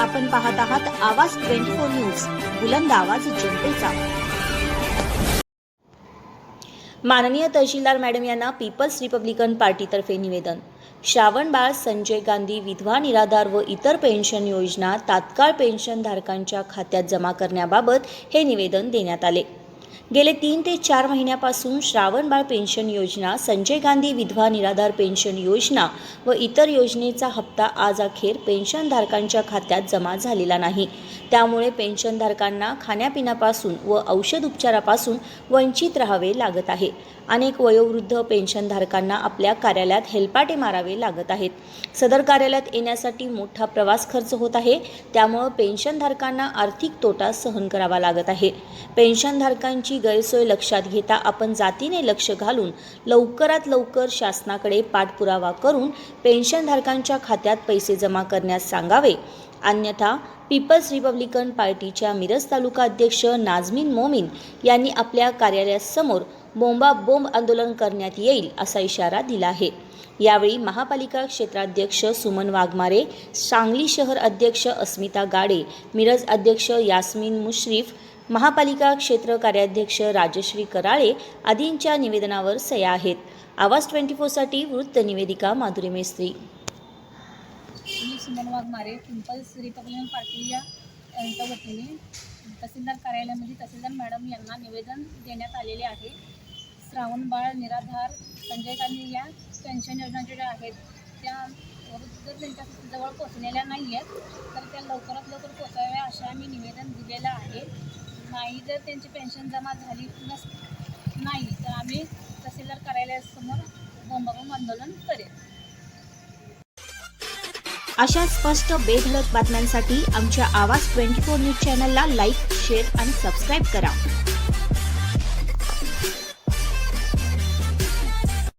आपण पाहत आहात आवाज ट्वेंटी फोर न्यूज बुलंद आवाज जनतेचा. माननीय तहसीलदार मॅडम यांना पीपल्स रिपब्लिकन पार्टीतर्फे निवेदन. श्रावण बाळ संजय गांधी विधवा निराधार व इतर पेन्शन योजना तात्काळ पेन्शनधारकांच्या खात्यात जमा करण्याबाबत हे निवेदन देण्यात आले. गेले तीन ते चार महिन्यापासून श्रावणबाळ पेन्शन योजना संजय गांधी विधवा निराधार पेन्शन योजना व इतर योजनेचा हप्ता आज अखेर पेन्शनधारकांच्या खात्यात जमा झालेला नाही. त्यामुळे पेन्शनधारकांना खाण्यापिण्यापासून व औषध उपचारापासून वंचित राहावे लागत आहे. अनेक वयोवृद्ध पेन्शनधारकांना आपल्या कार्यालयात हेलपाटे मारावे लागत आहेत. सदर कार्यालयात येण्यासाठी मोठा प्रवास खर्च होत आहे. त्यामुळं पेन्शनधारकांना आर्थिक तोटा सहन करावा लागत आहे. पेन्शनधारकांची गैरसोय लक्षात घेता आपण जातीने लक्ष घालून लवकरात लवकर शासनाकडे पाठपुरावा करून पेन्शनधारकांच्या खात्यात पैसे जमा करण्यास सांगावे. अन्यथा पीपल्स रिपब्लिकन पार्टीच्या मिरज तालुका अध्यक्ष नाझमीन मोमीन यांनी आपल्या कार्यालयासमोर बोंबा बोंब आंदोलन करण्यात येईल असा इशारा दिला आहे. यावेळी महापालिका क्षेत्राध्यक्ष सुमन वाघमारे सांगली शहर अध्यक्ष अस्मिता गाडे मिरज अध्यक्ष यास्मिन मुश्रीफ महापालिका क्षेत्र कार्याध्यक्ष राजश्री कराळे आदींच्या निवेदनावर सह्या आहेत. आवाज ट्वेंटी फोरसाठी वृत्त निवेदिका माधुरी मेस्त्री. मी Suman Waghmare People's republican party या यांच्या वतीने तहसीलदार कार्यालयामध्ये तहसीलदार मॅडम यांना निवेदन देण्यात आलेले आहे. श्रावण बाळ निराधार संजय गांधी या पेन्शन योजना ज्या आहेत त्या जर त्यांच्या जवळ पोचलेल्या नाही आहेत तर त्या लवकरात लवकर पोचाव्या असे आम्ही निवेदन दिलेलं आहे. नाही जर त्यांची पेन्शन जमा झाली नस नाही तर आम्ही तहसीलदार कार्यालयासमोर बोंबाबोंब आंदोलन करेल अशा स्पष्ट बेधडक बातम्यांसाठी आमच्या आवाज ट्वेंटी फोर न्यूज चॅनलला लाईक शेअर आणि सबस्क्राईब करा.